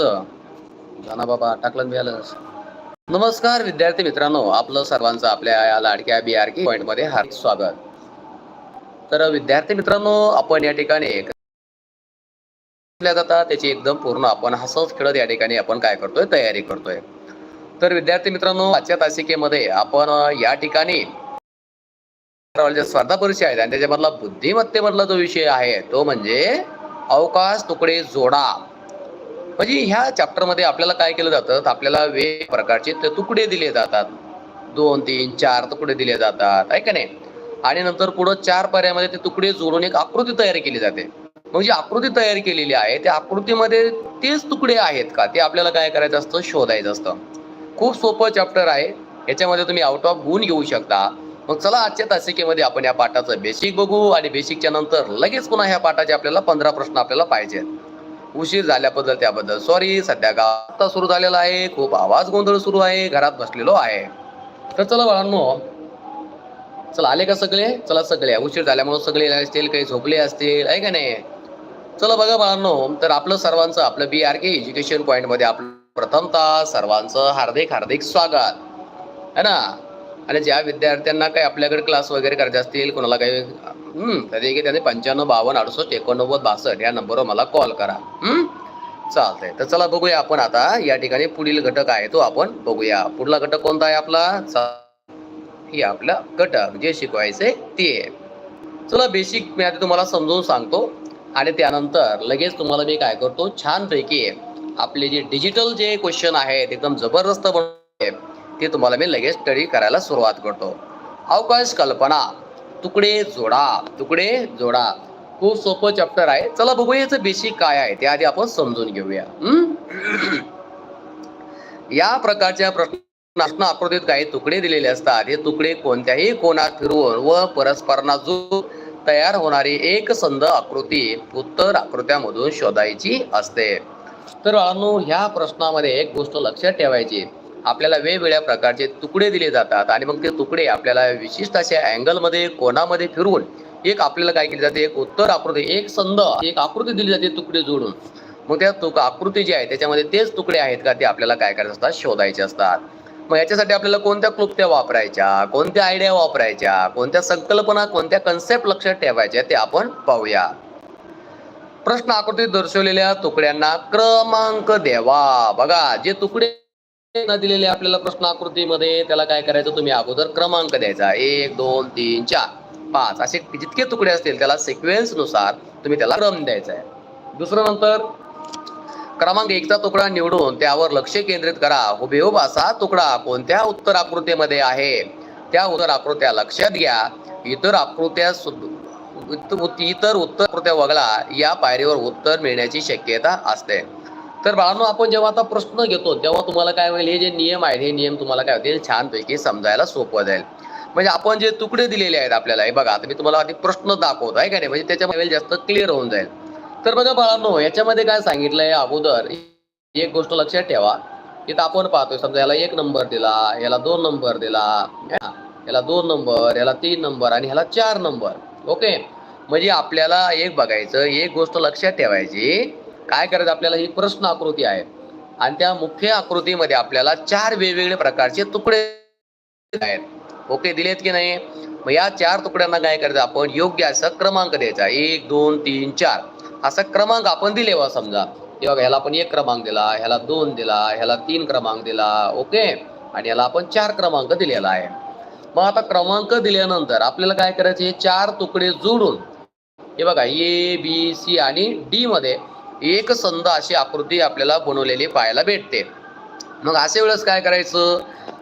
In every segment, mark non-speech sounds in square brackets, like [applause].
तुमचं. जाना बाबा टाकलं मिळालं नमस्कार विद्यार्थी मित्रांनो आपलं सर्वांचं आपल्या या लाडक्या बी आर के पॉईंटमध्ये हार्दिक स्वागत. तर विद्यार्थी मित्रांनो आपण या ठिकाणी जातात त्याची एकदम पूर्ण आपण हसत खेळत या ठिकाणी आपण काय करतोय तयारी करतोय. तर विद्यार्थी मित्रांनो आजच्या तासिकेमध्ये आपण या ठिकाणी स्पर्धा परीक्षा आहेत आणि त्याच्यामधला बुद्धिमत्तेमधला जो विषय आहे तो म्हणजे अवकाश तुकडे जोडा. म्हणजे ह्या चॅप्टरमध्ये आपल्याला काय केलं जातं? आपल्याला वेग प्रकारचे ते तुकडे दिले जातात. दोन तीन चार तुकडे दिले जातात. आहे का नाही? आणि नंतर पुढं चार पर्यायामध्ये ते तुकडे जोडून एक आकृती तयार केली जाते. मग जी आकृती तयार केलेली आहे त्या आकृतीमध्ये तेच तुकडे आहेत का? ते आपल्याला काय करायचं असतं? शोधायचं असतं. खूप सोपं चॅप्टर आहे. याच्यामध्ये तुम्ही आउट ऑफ गुण घेऊ शकता. मग चला आजच्या तासिकेमध्ये आपण या पाठाचं बेसिक बघू आणि बेसिकच्या नंतर लगेच पुन्हा ह्या पाठाचे आपल्याला पंधरा प्रश्न आपल्याला पाहिजेत. उशीर झाल्याबद्दल त्याबद्दल. सॉरी सध्या गाता सुरू झालेला आहे. खूप आवाज गोंधळ सुरू आहे. घरात बसलेलो आहे. तर चला बाळांनो. चला आले का सगळे? चला सगळे. उशीर झाल्यामुळे सगळे असतील काही झोपले असतील. आहे का नाही? चला बघा बाळांनो. तर आपलं सर्वांचं आपलं बी आर के एज्युकेशन पॉईंटमध्ये आपलं प्रथमतः सर्वांचं हार्दिक हार्दिक स्वागत. है ना? आणि ज्या विद्यार्थ्यांना काही आपल्याकडे क्लास वगैरे करायचे असतील कोणाला काही हम्म त्याचे त्यांनी पंच्याण्णव बावन्न अडुसष्ट एकोणनव्वद बासष्ट या नंबरवर मला कॉल करा. हम्म? चालतंय. तर चला बघूया आपण आता या ठिकाणी पुढील घटक आहे तो आपण बघूया. पुढला घटक कोणता आहे आपला? हे आपला घटक जे शिकवायचे ते. चला बेसिक मी आता तुम्हाला समजून सांगतो. आणि त्यानंतर लगेच तुम्हाला मी काय करतो? छानपैकी आपले जे डिजिटल जे क्वेश्चन आहेत एकदम जबरदस्त बनवले ते तुम्हाला मी लगेच स्टडी करायला सुरुवात करतो. अवकाश कल्पना. तुकडे जोडा तुकडे जोडा. खूप सोपं चॅप्टर आहे. चला बघूया याचं बेसिक काय आहे. ते आधी आपण समजून घेऊया. या प्रकारच्या प्रश्न आकृतीत काही तुकडे दिलेले असतात. हे तुकडे कोणत्याही कोणात फिरवून व परस्परांना जो तयार होणारी एक संध आकृती उत्तर आकृत्यामधून शोधायची असते. तर अनु ह्या प्रश्नामध्ये एक गोष्ट लक्षात ठेवायची. आपल्याला वेगवेगळ्या प्रकारचे तुकडे दिले जातात आणि मग ते तुकडे आपल्याला विशिष्ट अशा अँगलमध्ये कोणामध्ये फिरवून एक आपल्याला काय केली जाते? एक उत्तर आकृती एक संध एक आकृती दिली जाते तुकडे जोडून. मग त्या तुक आकृती जी आहे त्याच्यामध्ये तेच तुकडे आहेत का? ते आपल्याला काय करायचे असतात? शोधायचे असतात. मग याच्यासाठी आपल्याला कोणत्या क्लुप्त्या वापरायच्या? कोणत्या आयडिया वापरायच्या? कोणत्या संकल्पना कोणत्या कन्सेप्ट लक्षात ठेवायच्या ते आपण पाहूया. प्रश्न आकृतीत दर्शवलेल्या तुकड्यांना क्रमांक द्यावा. बघा जे तुकडे दिलेले आपल्याला प्रश्न आकृतीमध्ये त्याला काय करायचं तुम्ही अगोदर क्रमांक द्यायचा. एक दोन तीन चार पाच. असे जितके तुकडे असतील त्याला सिक्वेन्सनुसार तुम्ही त्याला क्रम द्यायचा आहे. दुसरं नंतर क्रमांक एकचा तुकडा निवडून त्यावर लक्ष केंद्रित करा. हुबेहूब असा तुकडा कोणत्या उत्तर आकृतीमध्ये आहे? त्या उत्तर आकृत्या लक्षात घ्या. इतर आकृत्या इतर उत्तर आकृत्या वगळा या पायरीवर उत्तर मिळण्याची शक्यता असते. तर बाळांनो आपण जेव्हा आता प्रश्न घेतो तेव्हा तुम्हाला काय होईल? हे जे नियम आहेत हे नियम तुम्हाला काय होतील? छानपैकी समजायला सोपं जाईल. म्हणजे आपण जे तुकडे दिलेले आहेत आपल्याला हे बघा आता मी तुम्हाला आधी प्रश्न दाखवतो आहे का नाही? म्हणजे त्याच्यामध्ये जास्त क्लिअर होऊन जाईल. तर बघा बाळांनो याच्यामध्ये काय सांगितलंय अगोदर एक गोष्ट लक्षात ठेवा. इथं आपण पाहतोय समजा याला एक नंबर दिला याला दोन नंबर दिला हा, याला दोन नंबर याला तीन नंबर आणि ह्याला चार नंबर ओके? म्हणजे आपल्याला एक बघायचं एक गोष्ट लक्षात ठेवायची काय करायचं आपल्याला? ही प्रश्न आकृती आहे. आणि त्या मुख्य आकृतीमध्ये आपल्याला चार वेगवेगळे प्रकारचे तुकडे आहेत. ओके दिलेत की नाही? मग या चार तुकड्यांना काय करायचं? आपण योग्य असा क्रमांक द्यायचा. एक दोन तीन चार. असा क्रमांक आपण दिले वा समजा. बघा ह्याला आपण एक क्रमांक दिला ह्याला दोन दिला ह्याला तीन क्रमांक दिला. ओके? आणि याला आपण चार क्रमांक दिलेला आहे. मग आता क्रमांक दिल्यानंतर आपल्याला काय करायचं? हे चार तुकडे जोडून हे बघा ए बी सी आणि डी मध्ये एक संद अशी आकृती आपल्याला बनवलेली पाहायला भेटते. मग अशा वेळेस काय करायचं?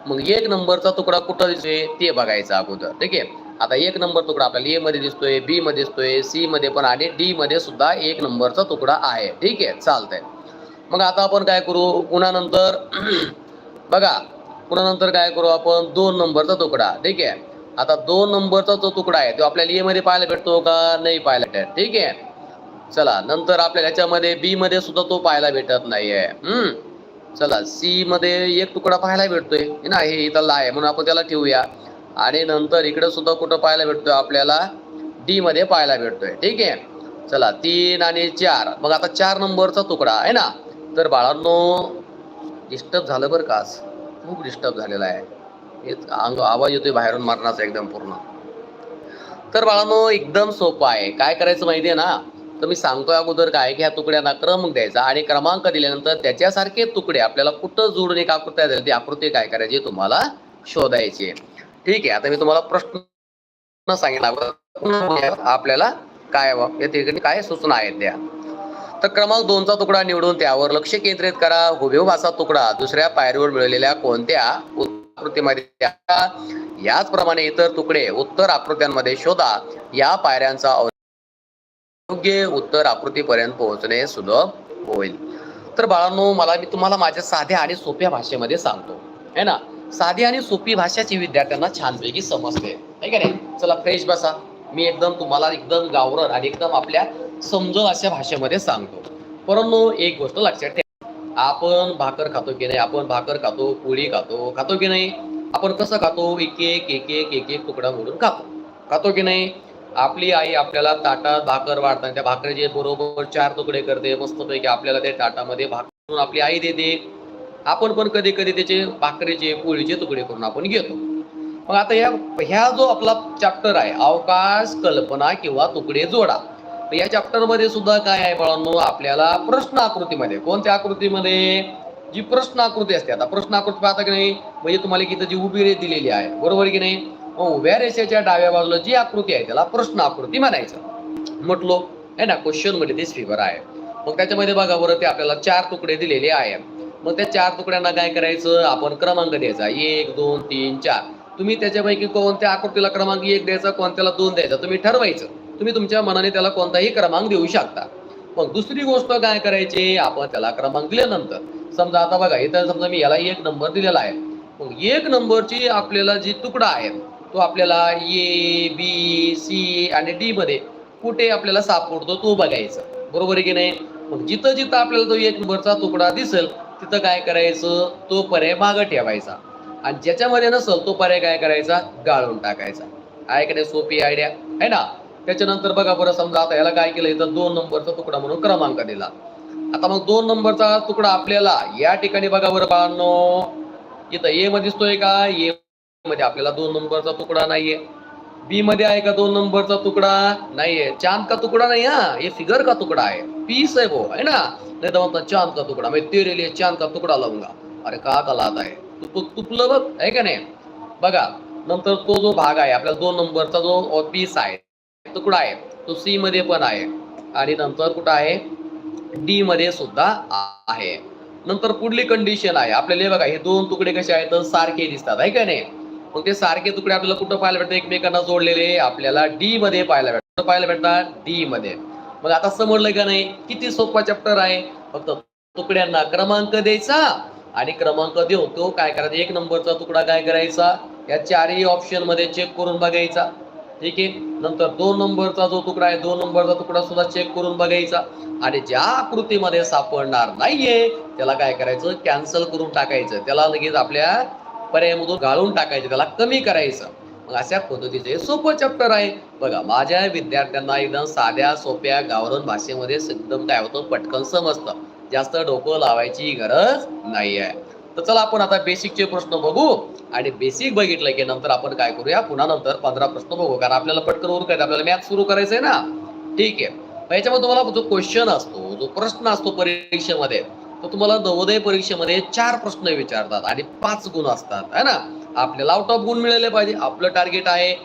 मग एक नंबरचा तुकडा कुठं दिसतोय? ते बघायचं अगोदर ठीक आहे? आता एक नंबर तुकडा आपल्याला ए मध्ये दिसतोय बी मध्ये दिसतोय सी मध्ये पण आणि डी मध्ये सुद्धा एक नंबरचा तुकडा आहे ठीक आहे? चालतंय. मग आता आपण काय करू? पुन्हा नंतर [clears throat] बघा पुन्हा नंतर काय करू आपण? दोन नंबरचा तुकडा ठीक आहे? आता दोन नंबरचा जो तुकडा आहे तो आपल्याला ए मध्ये पाहायला भेटतो का? नाही पाहायला भेटत ठीक आहे? चला नंतर आपल्याला याच्यामध्ये बी मध्ये सुद्धा तो पाहायला भेटत नाहीये. हम्म. चला सी मध्ये एक तुकडा पाहायला भेटतोय. ना हे इथं ला आहे म्हणून आपण त्याला ठेवूया. आणि नंतर इकडे सुद्धा कुठं पाहायला भेटतोय आपल्याला? डी मध्ये पाहायला भेटतोय. ठीक आहे? चला तीन आणि चार. मग आता चार नंबरचा तुकडा आहे ना? तर बाळांनो डिस्टर्ब झालं बरं का खूप डिस्टर्ब झालेला आहे. अंग आवाज येतोय बाहेरून मारण्याचा एकदम पूर्ण. तर बाळांनो एकदम सोपं आहे. काय करायचं माहिती आहे ना? तर मी सांगतोय अगोदर काय की ह्या तुकड्यांना क्रम द्यायचा आणि क्रमांक दिल्यानंतर त्याच्यासारखे तुकडे आपल्याला कुठं जोडून एक आकृती आहे ती आकृती काय करायची तुम्हाला शोधायची ठीक आहे आता मी तुम्हाला प्रश्न सांगितला. आपल्याला काय या ठिकाणी काय सूचना आहेत त्या? तर क्रमांक दोनचा तुकडा निवडून त्यावर लक्ष केंद्रित करा. हुबेहूब असा तुकडा दुसऱ्या पायरीवर मिळवलेल्या कोणत्या आकृतीमध्ये द्या. याचप्रमाणे इतर तुकडे उत्तर आकृत्यांमध्ये शोधा. या पायऱ्यांचा योग्य उत्तर आकृतीपर्यंत पोहोचणे सुलभ होईल. तर बाळांनो मला मी तुम्हाला माझ्या साध्या आणि सोप्या भाषेमध्ये सांगतो. है ना? साधी आणि सोपी भाषाची विद्यार्थ्यांना छानपैकी समजते. आहे का नाही? चला फ्रेश बसा. मी एकदम तुम्हाला एकदम गावरण आणि एकदम आपल्या समजल अशा भाषेमध्ये सांगतो. परंतु एक गोष्ट लक्षात ठेवा. आपण भाकर खातो की नाही? आपण भाकर खातो पोळी खातो. खातो की नाही? आपण कसं खातो? एक एक एक एक एक एक तुकडा मोडून खातो. खातो की नाही? आपली आई आपल्याला ताटात भाकर वाढताना त्या भाकरीचे बरोबर चार तुकडे करते मस्तपैकी आपल्याला त्या ताटामध्ये भाकर आपली आई देते. आपण पण कधी कधी त्याचे भाकरीचे पोळीचे तुकडे करून आपण घेतो. मग आता या ह्या जो आपला चॅप्टर आहे अवकाश कल्पना किंवा तुकडे जोडा या चॅप्टरमध्ये सुद्धा काय आहे बाळांनो? आपल्याला प्रश्न आकृतीमध्ये कोणत्या आकृतीमध्ये? जी प्रश्न आकृती असते आता प्रश्न आकृती पाहता की नाही? म्हणजे तुम्हाला की इथं जी उभी रेष दिलेली आहे बरोबर की नाही? मग उभ्या रेषेच्या डाव्या बाजूला जी आकृती आहे त्याला प्रश्न आकृती म्हणायचं. म्हटलो आहे ना क्वेश्चनमध्ये तीच फिगर आहे. मग त्याच्यामध्ये बघा बरं ते आपल्याला चार तुकडे दिलेले आहे. मग त्या चार तुकड्यांना काय करायचं? आपण क्रमांक द्यायचा. एक दोन तीन चार. तुम्ही त्याच्यापैकी कोणत्या आकृतीला क्रमांक एक द्यायचा कोणत्याला दोन द्यायचा? तुम्ही ठरवायचं. तुम्ही तुमच्या मनाने त्याला कोणताही क्रमांक देऊ शकता. मग दुसरी गोष्ट काय करायची? आपण त्याला क्रमांक दिल्यानंतर. समजा आता बघा इथं समजा मी याला एक नंबर दिलेला आहे. मग एक नंबरची आपल्याला जी तुकडा आहे तो आपल्याला ए बी सी आणि डी मध्ये कुठे आपल्याला सापडतो तो बघायचा. बरोबर आहे की नाही? मग जिथं जिथं आपल्याला तो एक नंबरचा तुकडा दिसेल तिथं काय करायचं? तो पर्याय मागं ठेवायचा. आणि ज्याच्यामध्ये नसेल तो पर्याय काय करायचा? गाळून टाकायचा. आहे का नाही? सोपी आयडिया आहे ना? त्याच्यानंतर बघा बरं समजा आता याला काय केलं? इथं दोन नंबरचा तुकडा म्हणून क्रमांक दिला. आता मग दोन नंबरचा तुकडा आपल्याला या ठिकाणी बघा बरं बाळांनो. इथं ए मध्ये दिसतोय का? ए मध्ये आपल्याला दोन नंबरचा तुकडा नाहीये. बी मध्ये आहे का दोन नंबरचा तुकडा? नाहीये. चांद का तुकडा नाही हा? हे फिगर का तुकडा आहे? पीस आहे वो है ना? नाही तर म्हणतात चांद का तुकडा. म्हणजे तेरे लिए चांद का तुकडा लावूंगा अरे का का लात आहे? तू तुपलं बघ आहे का नाही? बघा नंतर तो जो भाग आहे आपल्याला दोन नंबरचा जो पीस आहे तुकडा आहे तो सी मध्ये पण आहे. आणि नंतर कुठं आहे? डी मध्ये सुद्धा आहे. नंतर पुढली कंडिशन आहे. आपल्याला हे बघा हे दोन तुकडे कसे आहेत? सारखे दिसतात आहे का नाही? मग ते सारखे तुकडे आपल्याला कुठं पाहायला भेटतात? एकमेकांना जोडलेले आपल्याला डी मध्ये पाहायला भेटतात. पाहायला भेटतात? डी मध्ये. मग आता समजलं का नाही? किती सोपा चॅप्टर आहे? फक्त तुकड्यांना क्रमांक द्यायचा आणि क्रमांक देऊ तो काय करायचा? एक नंबरचा तुकडा काय करायचा? या चारही ऑप्शनमध्ये चेक करून बघायचा. ठीक आहे? नंतर दोन नंबरचा जो तुकडा आहे दोन नंबरचा तुकडा सुद्धा चेक करून बघायचा. आणि ज्या आकृतीमध्ये सापडणार नाहीये त्याला काय करायचं? कॅन्सल करून टाकायचं. त्याला लगेच आपल्या पर्यायामधून गाळून टाकायचं त्याला कमी करायचं. मग अशा पद्धतीचे सोपं चॅप्टर आहे. बघा माझ्या विद्यार्थ्यांना एकदम साध्या सोप्या गावरण भाषेमध्ये एकदम काय होतं? पटकन समजतं. जास्त डोकं लावायची गरज नाही आहे. तर चला आपण आता बेसिकचे प्रश्न बघू. आणि बेसिक बघितलं की नंतर आपण काय करूया? पुन्हा नंतर पंधरा प्रश्न बघू. कारण आपल्याला पटकन उरकायचं आपल्याला मॅथ सुरू करायचं आहे ना. ठीक आहे. याच्यामध्ये तुम्हाला जो क्वेश्चन असतो जो प्रश्न असतो परीक्षेमध्ये तर तुम्हाला नवोदय परीक्षेमध्ये चार प्रश्न विचारतात आणि पाच गुण असतात है ना? आपल्याला आउट ऑफ गुण मिळाले पाहिजे. आपलं टार्गेट आहे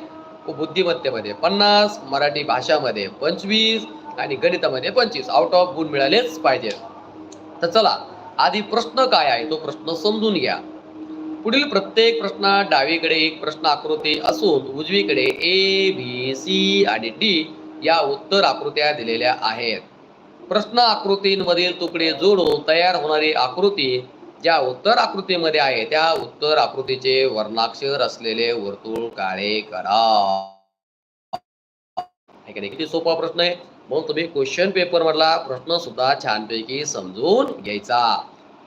बुद्धिमत्तेमध्ये पन्नास मराठी भाषामध्ये पंचवीस आणि गणितामध्ये पंचवीस. आउट ऑफ गुण मिळालेच पाहिजे. तर चला आधी प्रश्न काय आहे? तो प्रश्न समजून घ्या. पुढील प्रत्येक प्रश्नात डावीकडे एक प्रश्न आकृती असून उजवीकडे ए बी सी आणि डी या उत्तर आकृत्या दिलेल्या आहेत. प्रश्न आकृतींमधील तुकडे जोडून तयार होणारी आकृती ज्या उत्तर आकृतीमध्ये आहे त्या उत्तर आकृतीचे वर्णाक्षर असलेले वर्तुळ काळे करा. किती सोपा प्रश्न आहे? मग तुम्ही क्वेश्चन पेपर मधला प्रश्न सुद्धा छानपैकी समजून घ्यायचा.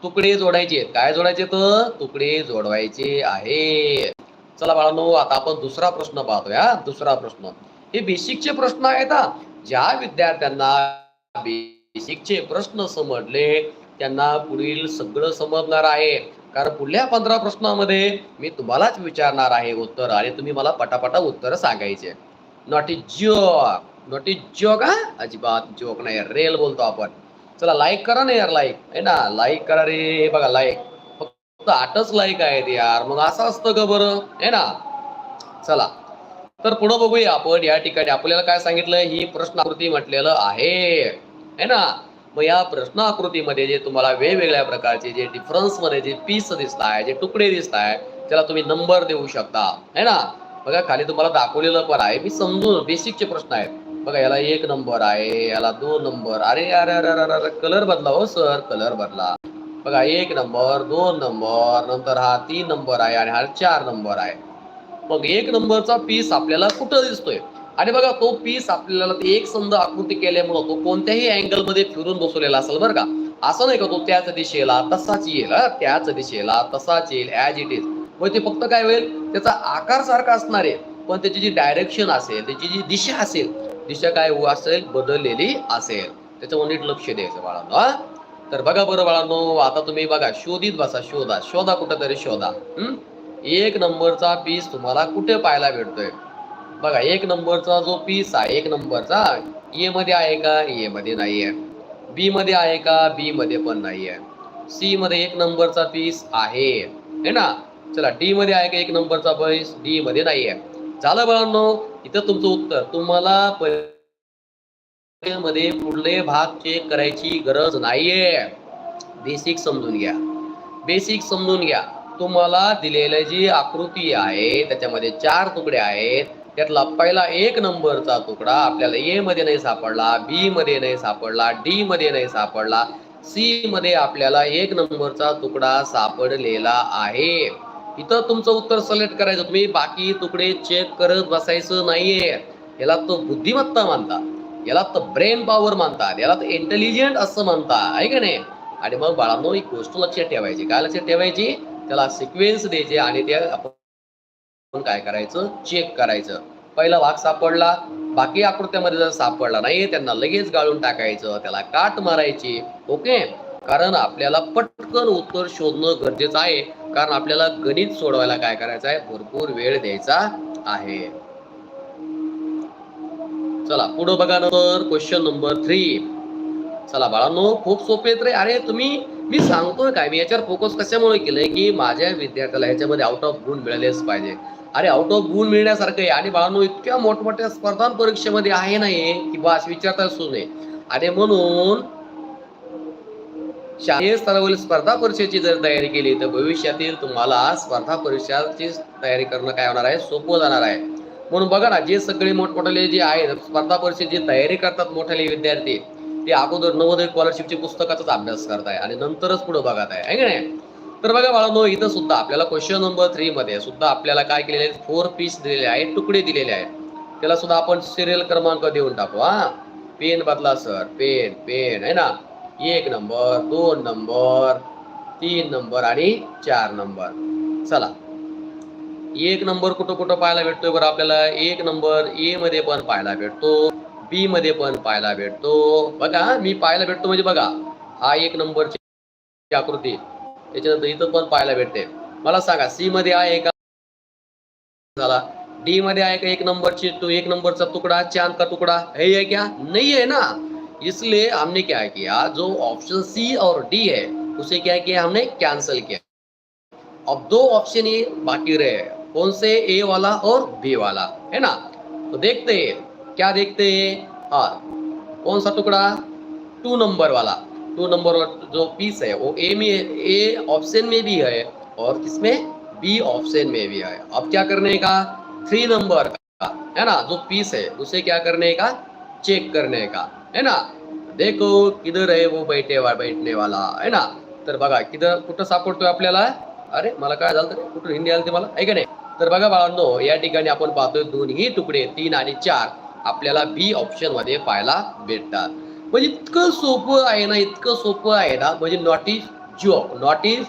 तुकडे जोडायचे काय जोडायचे तर तुकडे जोडवायचे आहे चला बाळांनो आता आपण दुसरा प्रश्न पाहतोय. दुसरा प्रश्न. हे बेसिकचे प्रश्न आहेत ज्या विद्यार्थ्यांना बेसिकचे प्रश्न समजले त्यांना पुढील सगळं समजणार आहे. कारण पुढल्या पंधरा प्रश्नामध्ये मी तुम्हालाच विचारणार आहे उत्तर आणि तुम्ही मला पटापटा उत्तर सांगायचे. Not is joke not is joke हा? अजिबात जोक नाही रेल बोलतो आपण. चला लाईक करा ना यार लाईक आहे ना? लाईक करा रे हे बघा लाईक फक्त आठच लाईक आहेत यार मग असं असतं का बरं? आहे ना? चला. तर पुढे बघूया आपण या ठिकाणी. आपल्याला काय सांगितलं? ही प्रश्नाकृती म्हटलेलं आहे. है ना? मग या प्रश्न आकृतीमध्ये जे तुम्हाला वेगवेगळ्या प्रकारचे जे डिफरन्समध्ये जे पीस दिसत आहे जे तुकडे दिसत आहे त्याला तुम्ही नंबर देऊ शकता. है ना? बघा खाली तुम्हाला दाखवलेलं पण आहे. मी समजून बेसिकचे प्रश्न आहेत. बघा याला एक नंबर आहे याला दोन नंबर अरे अरे अरे अरे अरे कलर बदला हो सर कलर बदला. बघा एक नंबर दोन नंबर नंतर हा तीन नंबर आहे आणि हा चार नंबर आहे. मग एक नंबरचा पीस आपल्याला कुठं दिसतोय? आणि बघा तो पीस आपल्याला एक संध आकृती केल्यामुळं तो कोणत्याही अँगलमध्ये फिरून बसवलेला असेल बरं का. असं नाही का तो त्याच दिशेला तसाच येईल त्याच दिशेला तसाच येईल ऍज इट इज मग ते फक्त काय होईल? त्याचा आकार सारखा असणार आहे. पण त्याची जी डायरेक्शन असेल त्याची जी दिशा असेल दिशा काय हो असेल? बदललेली असेल. त्याच्यावर नीट लक्ष द्यायचं बाळांनो तर बघा बरं बाळांनो आता तुम्ही बघा शोधित बसा शोधा. शोधा कुठं तरी शोधा हम्म एक नंबरचा पीस तुम्हाला कुठे पाहायला भेटतोय? बघा एक नंबरचा जो पीस आहे एक नंबरचा ए मध्ये आहे का ए मध्ये नाहीये. बी मध्ये आहे का बी मध्ये पण नाहीये. सी मध्ये एक नंबरचा पीस आहे. है ना? चला डी मध्ये आहे का एक नंबरचा पीस डी मध्ये नाहीये. झालं बाळांनो इथं तुमचं उत्तर. तुम्हाला मध्ये पुढले भाग चेक करायची गरज नाहीये. बेसिक समजून घ्या. बेसिक समजून घ्या. तुम्हाला दिलेलं जी आकृती आहे त्याच्यामध्ये चार तुकडे आहेत. त्यातला पहिला एक नंबरचा तुकडा आपल्याला ए मध्ये नाही सापडला बी मध्ये नाही सापडला डी मध्ये नाही सापडला सी मध्ये आपल्याला एक नंबरचा तुकडा सापडलेला आहे. इथं तुमचं उत्तर सिलेक्ट करायचं. तुम्ही बाकी तुकडे चेक करत बसायचं नाहीये. याला तो बुद्धिमत्ता मानतात याला तर ब्रेन पॉवर मानतात याला तर इंटेलिजंट असं म्हणतात आहे का नाही? आणि मग बाळांनो एक गोष्ट लक्षात ठेवायची. काय लक्षात ठेवायची? त्याला सिक्वेन्स द्यायचे आणि ते आपण काय करायचं? चेक करायचं. पहिला भाग सापडला. बाकी आकृत्यामध्ये जर सापडला नाही त्यांना लगेच गाळून टाकायचं. त्याला काट मारायची. ओके? कारण आपल्याला पटकन उत्तर शोधणं गरजेचं आहे. कारण आपल्याला गणित सोडवायला काय करायचं आहे? भरपूर वेळ द्यायचा आहे. चला पुढे बघा नंतर. क्वेश्चन नंबर थ्री चला बाळांनो खूप सोपे आहेत रे. अरे तुम्ही मी सांगतोय काय? मी याच्यावर फोकस कशामुळे केलंय की माझ्या विद्यार्थ्याला याच्यामध्ये आउट ऑफ गुण मिळालेच पाहिजे. अरे आउट ऑफ गुण मिळण्यासारखं आहे. आणि बाळांनो इतक्या मोठमोठ्या स्पर्धा परीक्षेमध्ये आहे नाही की बस विचारता असू नये आणि म्हणून शालेय स्तरावरील स्पर्धा परीक्षेची जर तयारी केली तर भविष्यातील तुम्हाला स्पर्धा परीक्षाची तयारी करणं काय होणार आहे? सोपं जाणार आहे. म्हणून बघा ना जे सगळे मोठमोठाले जे आहेत स्पर्धा परीक्षेची तयारी करतात मोठ्याले विद्यार्थी ते अगोदर नवोदय स्कॉलरशिपची पुस्तकाचाच अभ्यास करताय आणि नंतरच पुढे बघत आहे की नाही? तर बघा बाळांनो इथं सुद्धा आपल्याला क्वेश्चन नंबर थ्री मध्ये सुद्धा आपल्याला काय केलेले आहेत? फोर पीस दिलेले आहेत तुकडे दिलेले आहेत. त्याला सुद्धा आपण सिरियल क्रमांक देऊन टाकू हा. पेन बदला सर पेन पेन आहे ना? एक नंबर दोन नंबर तीन नंबर आणि चार नंबर चला. एक नंबर कुठं कुठं पाहायला भेटतोय बरं आपल्याला? एक नंबर ए मध्ये पण पाहायला भेटतो बी मध्ये पण पाहायला भेटतो. बघा मी पाहायला भेटतो म्हणजे बघा हा एक नंबरची आकृती. त्याच्यानंतर इथं भेटते. मला सांगा सी मध्ये आहे का? झाला. डी मध्ये आहे का एक नंबरची तो एक नंबरचा तुकडा, चाँद का टुकड़ा है या क्या? नहीं है ना. इसलिए हमने क्या किया, जो ऑप्शन सी और डी है, उसे क्या किया हमने? कैंसिल किया. अब दो ऑप्शन ही बाकी रहे कौन से? ए वाला और बी वाला. है ना? तो देखते हैं. क्या देखते हैं? हाँ. कौन सा टुकड़ा टू नंबर वाला. टू नंबर जो पीस है वो ए में ए ऑप्शन में भी है और किसमें बी ऑप्शन में भी है। अब क्या करने का? थ्री नंबर का है ना? जो पीस है उसे क्या करने का? चेक करने का है ना? देखो किधर है वो बैठे वा बैठने वाला है ना? तर बघा किधर कुठं सापडतोय आपल्याला? अरे मला काय झालं तर कुठं हिंदी आली ते मला? ऐका नाही. तर बघा बाळांनो या ठिकाणी आपण पाहतोय दोन्ही तुकडे तीन आणि चार आपल्याला बी ऑप्शनमध्ये पाहायला भेटतात. म्हणजे इतकं सोपं आहे ना इतकं सोपं आहे ना म्हणजे not is job not is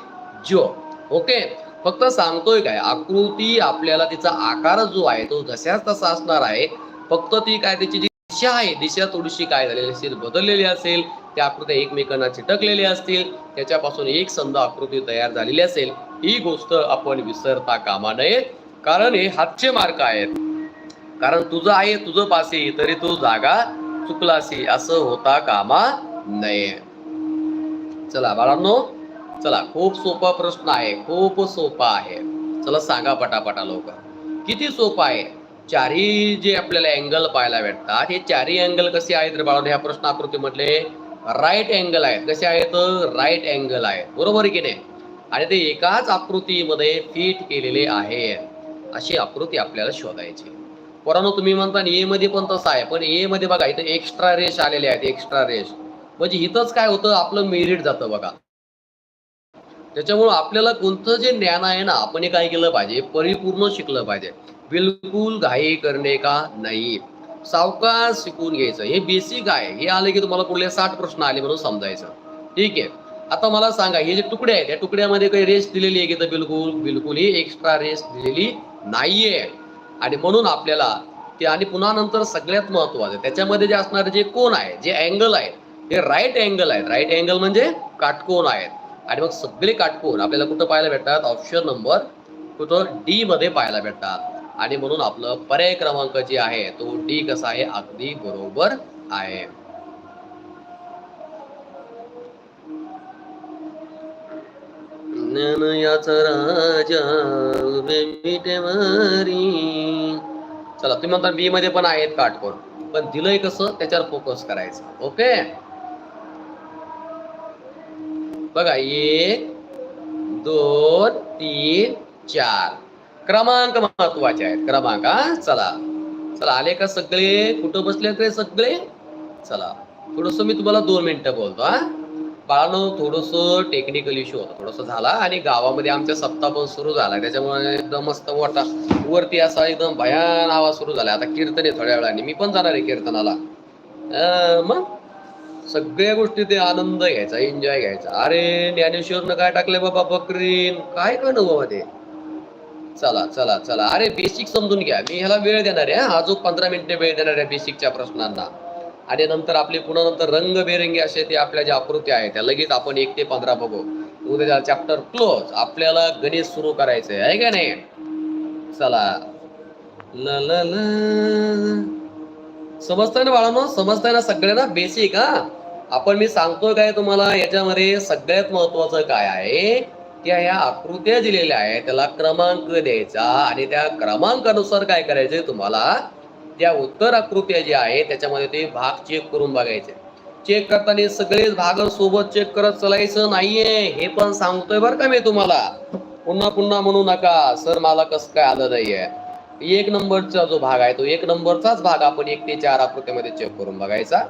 job okay फक्त सांगतोय काय आकृती आपल्याला तिचा आकार जो आहे तो जशाच तसा असणार आहे. फक्त ती काय त्याची जी दिशा आहे दिशा थोडीशी काय झालेली असेल बदललेली असेल त्या आकृत्या एकमेकांना चिटकलेल्या असतील त्याच्यापासून एक संध आकृती तयार झालेली असेल ही गोष्ट आपण विसरता कामा नये. कारण हे हातचे मार्क आहेत. कारण तुझं आहे तुझं पासी तरी तू जागा चुकलासी असं होता कामा नये. चला बाळांनो चला खूप सोपा प्रश्न आहे खूप सोपा आहे. चला सांगा पटापटा लोक किती सोपा आहे? चारही जे आपल्याला अँगल पाहायला भेटतात हे चारही अँगल कसे आहेत रे बाळांनो? ह्या प्रश्न आकृतीमधले राईट अँगल आहेत. कसे आहेत? राईट अँगल आहेत. बरोबर की नाही? आणि ते एकाच आकृतीमध्ये फिट केलेले आहेत. अशी आकृती आपल्याला शोधायची पोरांनो तुम्ही म्हणता ए मध्ये पण तसं आहे पण ए मध्ये बघा इथं एक्स्ट्रा रेश आलेले आहेत एक्स्ट्रा रेश म्हणजे इथंच काय होतं आपलं मेरिट जातं बघा. त्याच्यामुळं आपल्याला कोणतं जे ज्ञान आहे ना आपण काय केलं पाहिजे परिपूर्ण शिकलं पाहिजे. बिलकुल घाई करणे का नाही? सावकाश शिकून घ्यायचं. हे बेसिक आहे. हे आले की तुम्हाला पुढले साठ प्रश्न आले म्हणून समजायचं. ठीक आहे. आता मला सांगा हे जे तुकडे आहेत या तुकड्यामध्ये काही रेस दिलेली आहे की तर बिलकुल बिलकुल ही एक्स्ट्रा रेस दिलेली नाहीये. आणि म्हणून आपल्याला ते आणि पुन्हा नंतर सगळ्यात महत्वाचं त्याच्यामध्ये जे असणारे जे कोण आहे जे अँगल आहेत हे राईट अँगल आहेत. राईट अँगल म्हणजे काटकोन आहेत. आणि मग सगळे काटकोन आपल्याला कुठं पाहायला भेटतात? ऑप्शन नंबर कुठं? डी मध्ये पाहायला भेटतात. आणि म्हणून आपलं पर्याय क्रमांक जे आहे तो डी कसा आहे? अगदी बरोबर आहे. ज्ञानयाचा राजा उभे मिटेवारी चला तुम्ही म्हणता बी मध्ये पण आहेत काटकोण पण दिलंय कसं? त्याच्यावर फोकस करायचं. ओके बघा एक दोन तीन चार. क्रमांक महत्त्वाचे आहेत. क्रमांक हा? चला. चला आले का सगळे? कुठं बसले रे सगळे? चला. थोडस मी तुम्हाला दोन मिनिटं बोलतो हा? बाळानो थोडस टेक्निकल इश्यू होता थोडंसं झाला आणि गावामध्ये आमच्या सप्ताह पण सुरू झाला. त्याच्यामुळे एकदम मस्त मोठा वरती असा एकदम भयान आवाज सुरू झाला. आता कीर्तन आहे थोड्या वेळाने. मी पण जाणार आहे कीर्तनाला. मग? सगळ्या गोष्टी ते आनंद घ्यायचा एन्जॉय घ्यायचा. अरे ज्ञानेश्वरनं काय टाकले बाबा बकरीन? काय का बाबा ते? चला चला चला. अरे बेसिक समजून घ्या. मी ह्याला वेळ देणार आहे हा. जो पंधरा मिनिटे वेळ देणार आहे बेसिकच्या प्रश्नांना. आणि नंतर आपले पुन्हा नंतर रंगबेरंगी असे ते आपल्या ज्या आकृत्या आहेत त्या लगेच आपण एक ते पंधरा बघू. उद्या चॅप्टर क्लोज आपल्याला गणित सुरू करायचंय आहे का नाही? चला. ला ला ला. समजतंय ना बाळांनो? समजतंय ना सगळ्यांना? बेसिक हा? आपण मी सांगतोय काय तुम्हाला? याच्यामध्ये सगळ्यात महत्वाचं काय आहे? त्या ह्या आकृत्या दिलेल्या आहेत त्याला क्रमांक द्यायचा. आणि त्या क्रमांकानुसार काय करायचंय तुम्हाला? त्या उत्तर आकृत्या ज्या आहेत त्याच्यामध्ये ते भाग चेक करून बघायचे. चेक करताना सगळेच भाग सोबत चेक करत चालायचं नाहीये हे पण सांगतोय बरं का मी तुम्हाला. पुन्हा पुन्हा म्हणू नका सर मला कसं काय आलं नाहीये? एक नंबरचा जो भाग आहे तो एक नंबरचाच भाग आपण एक ते चार आकृत्यामध्ये चेक करून बघायचा.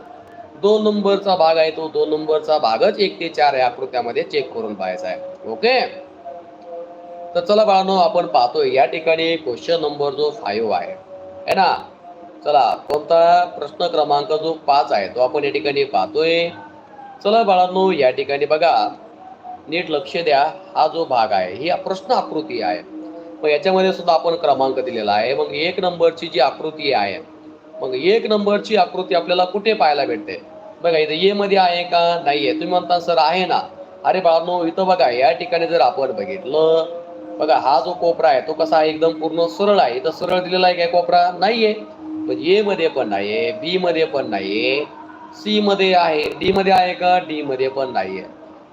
दोन नंबरचा भाग आहे तो दोन नंबरचा भागच एक ते चार या आकृत्यामध्ये चेक करून पाहायचा आहे. ओके तर चला बाळांनो आपण पाहतोय या ठिकाणी क्वेश्चन नंबर जो फाईव्ह आहे. है ना? चला कोणता प्रश्न क्रमांक जो पाच आहे तो आपण या ठिकाणी पाहतोय. चला बाळांनो या ठिकाणी बघा. नीट लक्ष द्या हा जो भाग आहे ही प्रश्न आकृती आहे. मग याच्यामध्ये सुद्धा आपण क्रमांक दिलेला आहे. मग एक नंबरची जी आकृती आहे मग एक नंबरची आकृती आपल्याला कुठे पाहायला भेटते? बघा इथं ये मध्ये आहे का? नाहीये. तुम्ही म्हणता सर आहे ना. अरे बाळांनो इथं बघा या ठिकाणी जर आपण बघितलं बघा हा जो कोपरा आहे तो कसा आहे एकदम पूर्ण सरळ आहे. इथं सरळ दिलेला आहे काय कोपरा? नाहीये. पण ए मध्ये पण नाहीये बी मध्ये पण नाहीये सी मध्ये आहे डी मध्ये आहे का? डी मध्ये पण नाहीये.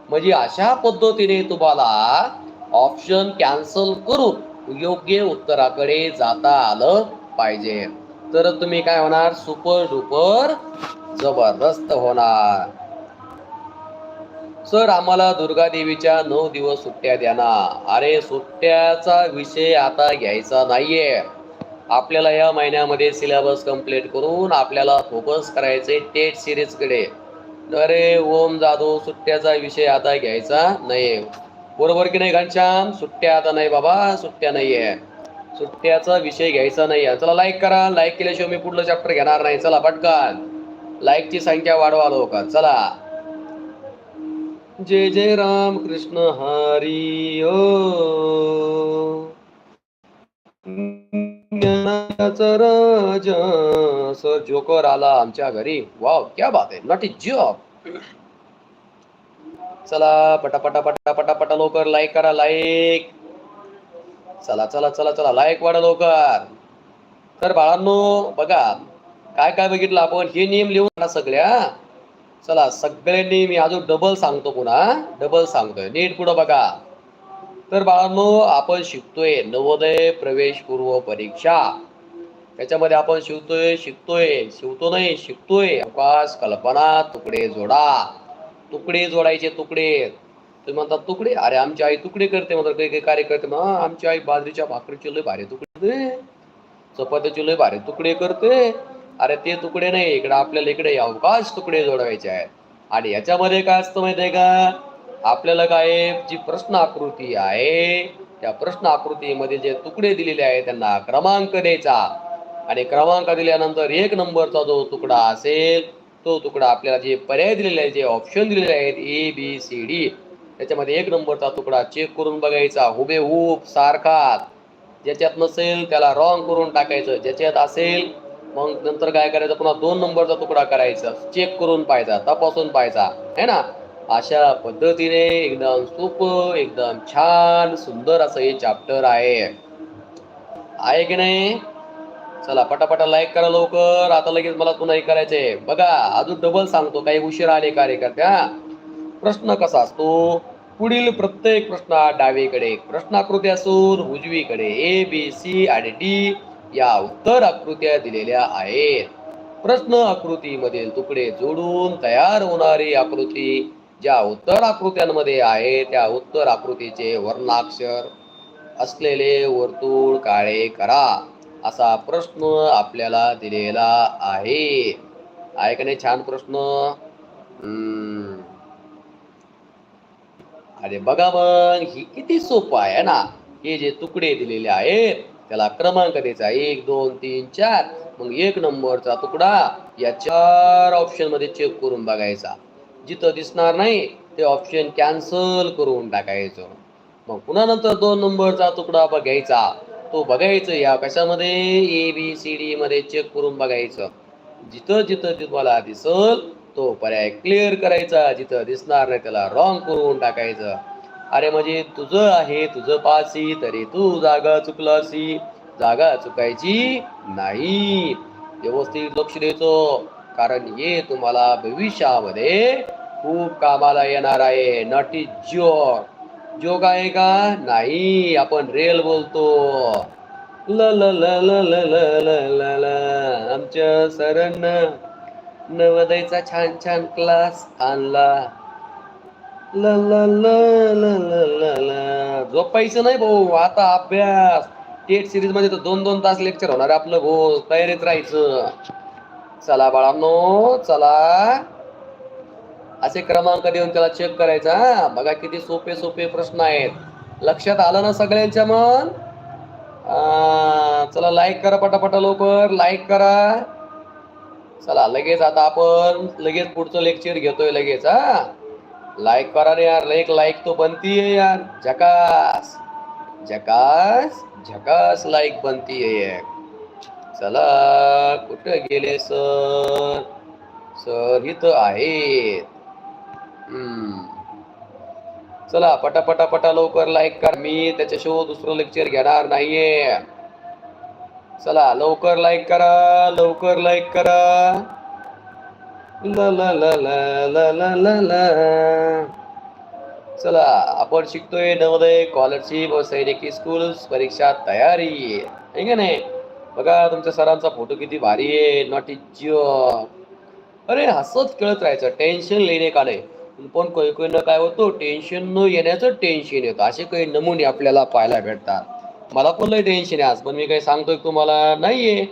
म्हणजे अशा पद्धतीने तुम्हाला ऑप्शन कॅन्सल करून योग्य उत्तराकडे जाता आलं पाहिजे. तर तुम्ही काय होणार? सुपर डुपर जबरदस्त होणार. सर आम्हाला दुर्गा देवीच्या नऊ दिवस सुट्ट्या द्या ना. अरे सुट्ट्याचा विषय आता घ्यायचा नाहीये. आपल्याला या महिन्यामध्ये सिलेबस कंप्लीट करून आपल्याला फोकस करायचे टेट सिरीजकडे. अरे ओम जाधव सुट्ट्याचा विषय आता घ्यायचा नाही बरोबर की नाही घनश्याम? सुट्ट्या आता नाही बाबा सुट्ट्या नाहीये. सुट्ट्याचा विषय घ्यायचा नाहीये. चला लाईक करा. लाईक केल्याशिवाय मी पुढलं चॅप्टर घेणार नाही. चला पटकन. लाईकची संख्या वाढवा लोक. चला. जय जय राम कृष्ण हरी ओ. ज्ञानाचा राजा. सर जोकर आला आमच्या घरी. वाव क्या बात आहे. नॉट इज जॉब चला पटापटा पटा पटा पटा लवकर लाईक करा लाईक चला चला चला चला लाईक वाढा लवकर. तर बाळांनो बघा काय काय बघितलं आपण? हे नियम लिहून काढा सगळ्या. चला सगळे नियम मी अजून डबल सांगतो पुन्हा. डबल सांगतोय. नीट पुढं बघा. तर बाळांनो आपण शिकतोय नवोदय प्रवेश पूर्व परीक्षा. त्याच्यामध्ये आपण शिवतोय शिकतोय शिवतो नाही शिकतोय. अवकाश कल्पना तुकडे जोडा. तुकडे जोडायचे तुकडे. तुम्ही म्हणतात तुकडे? अरे आमची आई तुकडे करते. म्हणतात काही काही कार्य करते. मग आमची आई बाजरीच्या भाकरीचे लय भारी तुकडे चपात्याचे लय भारी तुकडे करते. अरे ते तुकडे नाही इकडे आपल्याला इकडे अवकाश तुकडे जोडवायचे आहेत. आणि याच्यामध्ये काय असतं माहितीये का? आपल्याला काय जी प्रश्न आकृती आहे त्या प्रश्न आकृतीमध्ये जे तुकडे दिलेले आहेत त्यांना क्रमांक द्यायचा. आणि क्रमांक दिल्यानंतर एक नंबरचा जो तुकडा असेल तो तुकडा आपल्याला जे पर्याय दिलेले आहे जे ऑप्शन दिलेले आहेत ए बी सी डी त्याच्यामध्ये एक नंबरचा तुकडा चेक करून बघायचा. हुबेहूब सारखा ज्याच्यात नसेल त्याला रॉंग करून टाकायचं. ज्याच्यात असेल मग नंतर काय करायचं? पुन्हा दोन नंबरचा तुकडा करायचा. चेक करून पाहायचा तपासून पाहायचा. है ना? अशा पद्धतीने एकदम सोप एकदम छान सुंदर असं हे चॅप्टर आहे. आहे की नाही? चला पटापटा लाईक करा लवकर. आता लगेच मला पुन्हा हे करायचंय. बघा अजून डबल सांगतो. काही उशीर आले कार्यकर्त्या प्रश्न कसा असतो? पुढील प्रत्येक प्रश्न डावीकडे प्रश्नाकृती असून उजवीकडे ए बी सी आणि डी या उत्तर आकृत्या दिलेल्या आहेत. प्रश्न आकृतीमधील तुकडे जोडून तयार होणारी आकृती ज्या उत्तर आकृत्यांमध्ये आहे त्या उत्तर आकृतीचे वर्णाक्षर असलेले वर्तुळ काळे करा असा प्रश्न आपल्याला दिलेला आहे. आहे का नाही? छान प्रश्न. अरे बघा मग ही किती सोपं आहे ना? हे जे तुकडे दिलेले आहेत त्याला क्रमांक द्यायचा. एक दोन तीन चार. मग एक नंबरचा तुकडा या चार ऑप्शनमध्ये चेक करून बघायचा. जिथं दिसणार नाही ते ऑप्शन कॅन्सल करून टाकायचं. मग पुन्हा नंतर दोन नंबरचा तुकडा बघायचा. तो बघायचं या कशामध्ये? ए बी सी डी मध्ये चेक करून बघायचं. जिथं जिथं तुम्हाला दिसल तो पर्याय क्लिअर करायचा. जिथं दिसणार नाही त्याला रॉंग करून टाकायचं. अरे म्हणजे तुझं आहे तुझं पासी तरी तू जागा चुकलासी. जागा चुकायची नाही. व्यवस्थित लक्ष द्यायचं कारण हे तुम्हाला भविष्यामध्ये खूप कामाला येणार आहे नॉट इज जोक जोक आहे का नाही आपण रेल बोलतो ल ल ल ल ल ल ल ल ल आमच्या सरांना नवोदयचा छान छान क्लास आणला ल ल ल ल ल ल ल झोपायचं नाही भाऊ आता अभ्यास टेट सिरीजमध्ये तर दोन दोन तास लेक्चर होणार आपलं भाऊ तयारीत राहायचं चला बाळांनो चला. असे क्रमांक देऊन त्याला चेक करायचा बघा किती सोपे सोपे प्रश्न आहेत. लक्षात आलं ना सगळ्यांच्या मन? चला लाईक करा पटापटा लवकर. लाईक करा. चला लगेच आता आपण लगेच पुढचं लेक्चर घेतोय लगेच हा. लाईक करा रे यार एक लाईक तो बनती है यार. झकास. झकास झकास लाईक बनती है चला कुठ गेले सर? सर हित आहेत. चला पटापटा पटा लवकर लाईक कर. मी त्याच्याशिवाय हो दुसरं लेक्चर घेणार नाहीये. चला लवकर लाईक करा लवकर लाईक करा. ला ला ला ला ला ला चला आपण शिकतोय नवोदय स्कॉलरशिप व सैनिकी स्कूल परीक्षा तयारी. आहे का नाही? बघा तुमच्या सरांचा फोटो किती भारी आहे नॉट इज अरे हसत खेळत राहायचं टेन्शन लेणे काले. पण काही काही काय होतो टेन्शन न येण्याचं टेन्शन येतं. असे काही नमुने आपल्याला पाहायला भेटतात. मला पण लय टेन्शन आहे आज पण मी काही सांगतोय तुम्हाला नाहीये.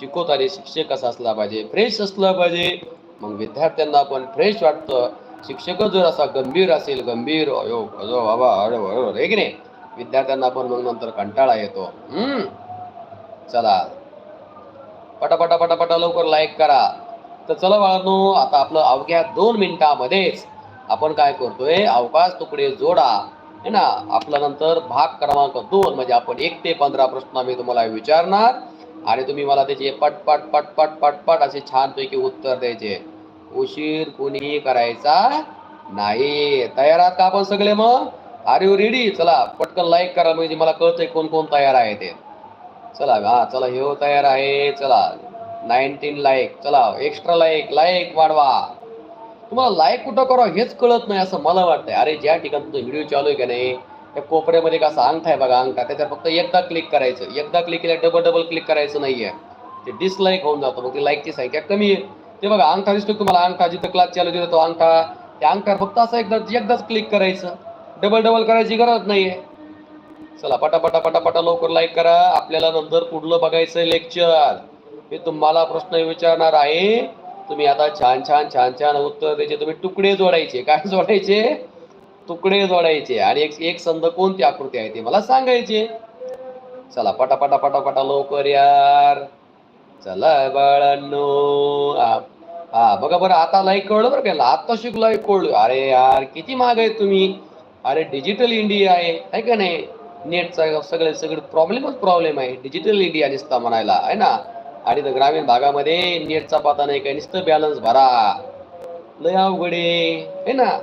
शिकवताना शिक्षक असा असला पाहिजे फ्रेश असला पाहिजे. मग विद्यार्थ्यांना पण फ्रेश वाटतं. शिक्षक जर असा गंभीर असेल गंभीर अयो अजो बाबा अरे बरोबर आहे की नाही? विद्यार्थ्यांना पण मग नंतर कंटाळा येतो. हम्म. चला. पटापटा पटापटा लवकर लाईक करा. तर चला बाळांनो आता आपलं अवघ्या दोन मिनिटामध्येच आपण काय करतोय अवकाश तुकडे जोडा. है ना? आपल्या नंतर भाग क्रमांक दोन म्हणजे आपण एक ते पंधरा प्रश्न मी तुम्हाला विचारणार आणि तुम्ही मला त्याचे पटपट पटपट पटपट असे छानपैकी उत्तर द्यायचे. उशीर कोणीही करायचा नाही. तयार आहात का आपण सगळे मग? आर यू रेडी चला पटकन लाईक करा म्हणजे मला कळतंय कोण कोण तयार आहे ते. चला हा चला हो तयार आहे चला. नाईन्टीन लाईक चला एक्स्ट्रा लाईक लाईक वाढवा. तुम्हाला लाईक कुठं करावं हेच कळत नाही असं मला वाटतंय. अरे ज्या ठिकाणी तुमचा व्हिडिओ चालू आहे का नाही त्या कोपऱ्यामध्ये कसा अंगठा आहे बघा अंगठा. त्याच्यावर फक्त एकदा क्लिक करायचं. एकदा क्लिक केलं डबल डबल क्लिक करायचं नाहीये. ते डिसलाईक होऊन जातो. मग ती लाईकची संख्या कमी आहे. ते बघा अंगठा दिसतो तुम्हाला. अंगठा जिथं क्लास चालू तिथं तो अंगठा. त्या अंगठा फक्त असं एकदा एकदाच क्लिक करायचं. डबल डबल करायची गरज नाहीये. चला पटापटा पटापटा लवकर लाईक करा. आपल्याला नंतर पुढलं बघायचं लेक्चर मी तुम्हाला प्रश्न विचारणार आहे. तुम्ही आता छान छान छान छान उत्तर द्यायचे. तुम्ही तुकडे जोडायचे. काय जोडायचे? तुकडे जोडायचे. आणि एक एक संद कोणती आकृती आहे ते मला सांगायचे. चला पटापटा पटापटा लवकर यार. चला बाळांनो. हा हा, बघा बरं आता लाईक कळलं बरं काय आता शिकलो लाईक अरे यार किती माग आहे तुम्ही? अरे डिजिटल इंडिया आहे का नाही? नेटचा सगळे सगळे प्रॉब्लेमच प्रॉब्लेम आहे. डिजिटल इंडिया नुसता म्हणायला आहे ना? आणि तर ग्रामीण भागामध्ये नेटचा पता नाही काय नुसतं बॅलन्स भरा. लय अवघड आहे है ना?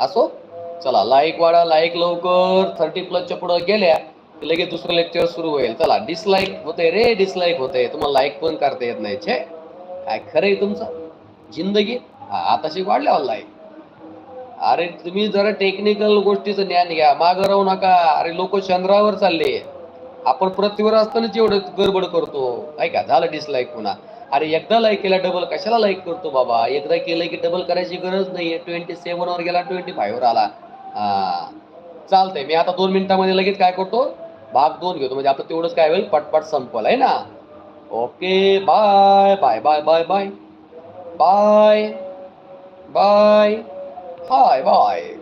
असो चला लाईक वाढा लाईक लवकर. थर्टी प्लसच्या पुढं गेल्या की लगेच दुसरं लेक्चर सुरू होईल. चला डिसलाईक होते रे डिसलाईक होते. तुम्हाला लाईक पण करता येत नाही छे. काय खरं आहे तुमचं? जिंदगी? हा, आताशी वाढल्यावर लाईक अरे तुम्ही जरा टेक्निकल गोष्टीचं ज्ञान घ्या. मागं राहू नका. अरे लोक चंद्रावर चालले. आपण पृथ्वीवर असतानाच एवढं गडबड करतो. ऐका झालं डिसलाईक पुन्हा. अरे एकदा लाईक केला डबल कशाला लाईक करतो बाबा? एकदा केलं की डबल करायची गरज नाहीये. ट्वेंटी सेवनवर गेला ट्वेंटी फायव्हवर आला. हा. चालतंय मी आता दोन मिनिटामध्ये लगेच काय करतो? भाग दोन घेतो. म्हणजे आपलं तेवढंच काय होईल? पटपट संपल आहे ना? Okay bye bye bye bye bye bye bye hi bye